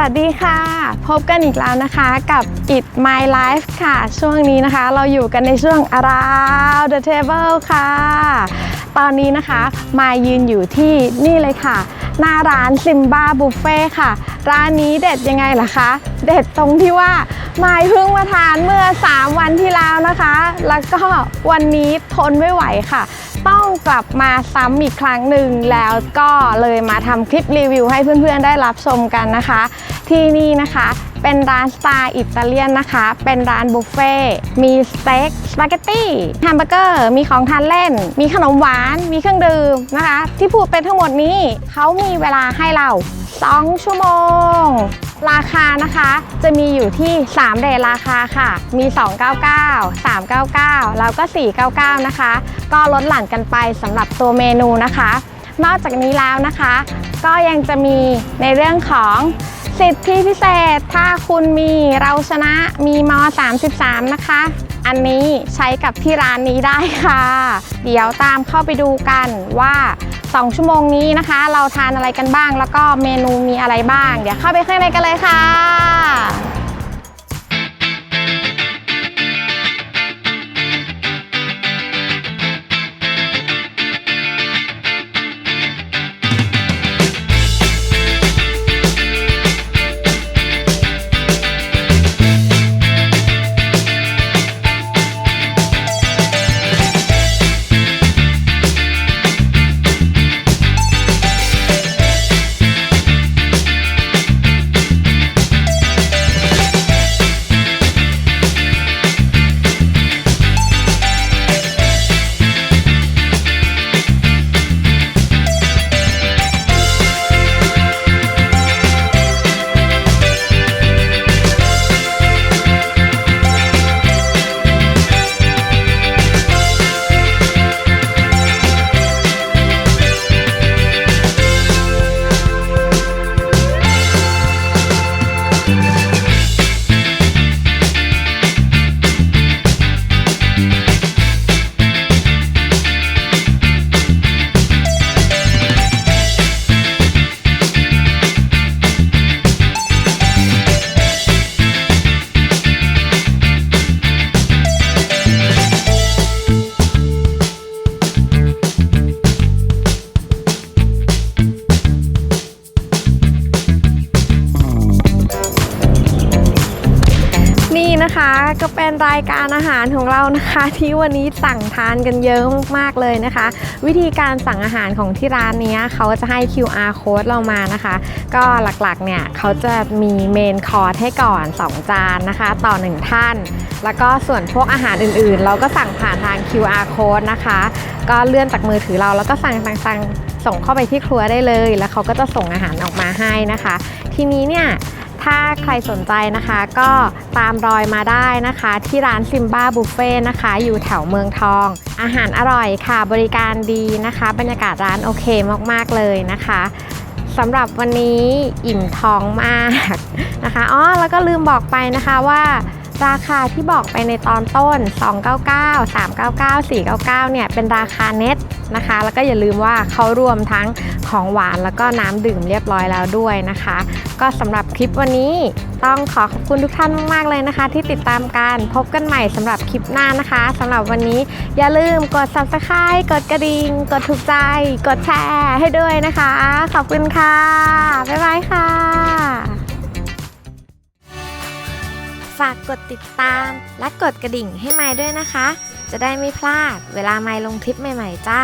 วัสดีค่ะ พบกันอีกแล้วนะคะกับ It My Life ค่ะ ช่วงนี้นะคะ เราอยู่กันในช่วง Around the Table ค่ะ ตอนนี้นะคะมายยืนอยู่ที่นี่เลยค่ะ หน้าร้านซิมบ้าบุฟเฟ่ค่ะ ร้านนี้เด็ดยังไงล่ะคะ เด็ดตรงที่ว่ามายเพิ่งมาทานเมื่อ 3 วันที่แล้วนะคะ แล้วก็วันนี้ทนไม่ไหวค่ะ ต้องกลับมาซ้ำอีกครั้งหนึ่งแล้วก็เลยมาทำคลิปรีวิวให้เพื่อนๆได้รับชมกันนะคะ ที่นี่นะคะเป็นร้านสไตล์อิตาเลียนนะคะ เป็นร้านบุฟเฟ่มีสเต็ก สปาเกตตี้ แฮมเบอร์เกอร์ มีของทานเล่น มีขนมหวาน มีเครื่องดื่มนะคะ ที่พูดเป็นทั้งหมดนี้ เขามีเวลาให้เรา 2 ชั่วโมง ราคานะคะจะมีอยู่ที่ 3 เรทราคาค่ะ มี 299 399 แล้วก็ 499 นะคะ ก็ลดหลั่นกันไปสำหรับตัวเมนูนะคะ นอกจากนี้แล้วนะคะ ก็ยังจะมีในเรื่องของสิทธิพิเศษ ถ้าคุณมีเราชนะมีม 33 นะคะ อันนี้ใช้กับที่ร้านนี้ได้ค่ะ เดี๋ยวตามเข้าไปดูกันว่า 2 ชั่วโมงนี้นะคะ เราทานอะไรกันบ้าง แล้วก็เมนูมีอะไรบ้าง เดี๋ยวเข้าไปข้างในกันเลยค่ะ นะคะก็เป็นรายการอาหารของเรานะคะ ที่วันนี้สั่งทานกันเยอะมากๆเลยนะคะ วิธีการสั่งอาหารของที่ร้านนี้เขาจะให้ QR code เรามานะคะ ก็หลักๆเนี่ยเขาจะมีเมนคอร์สให้ก่อน 2 จานนะคะ ต่อ 1 ท่าน แล้วก็ส่วนพวกอาหารอื่นๆ เราก็สั่งผ่านทาง QR code นะคะ ก็เลื่อนจากมือถือเราแล้วก็สั่งสั่งส่งเข้าไปที่ครัวได้เลย แล้วเขาก็จะส่งอาหารออกมาให้นะคะ ทีนี้เนี่ย ถ้าใครสนใจนะคะ ก็ตามรอยมาได้นะคะ ที่ร้านซิมบ้าบุฟเฟ่นะคะ อยู่แถวเมืองทอง อาหารอร่อยค่ะ บริการดีนะคะ บรรยากาศร้านโอเคมากๆเลยนะคะสำหรับวันนี้อิ่มท้องมากนะคะอ๋อแล้วก็ลืมบอกไปนะคะว่าราคาที่บอกไปในตอนต้น 299 399 499 เนี่ย เป็นราคาเน็ต นะคะ แล้วก็อย่าลืมว่าเขารวมทั้งของหวานแล้วก็น้ำดื่มเรียบร้อยแล้วด้วยนะคะ ก็สำหรับคลิปวันนี้ต้องขอขอบคุณทุกท่านมาก ๆ เลยนะคะ ที่ติดตามกันพบกันใหม่สำหรับคลิปหน้านะคะสำหรับวันนี้อย่าลืมกด subscribe กดกระดิ่งกดถูกใจ กดแชร์ให้ด้วยนะคะ ขอบคุณค่ะ บ๊ายบายค่ะ ฝากกดติดตาม และกดกระดิ่งให้ไม้ด้วยนะคะ จะได้ไม่พลาดเวลาไม้ลงคลิปใหม่ ๆ จ้า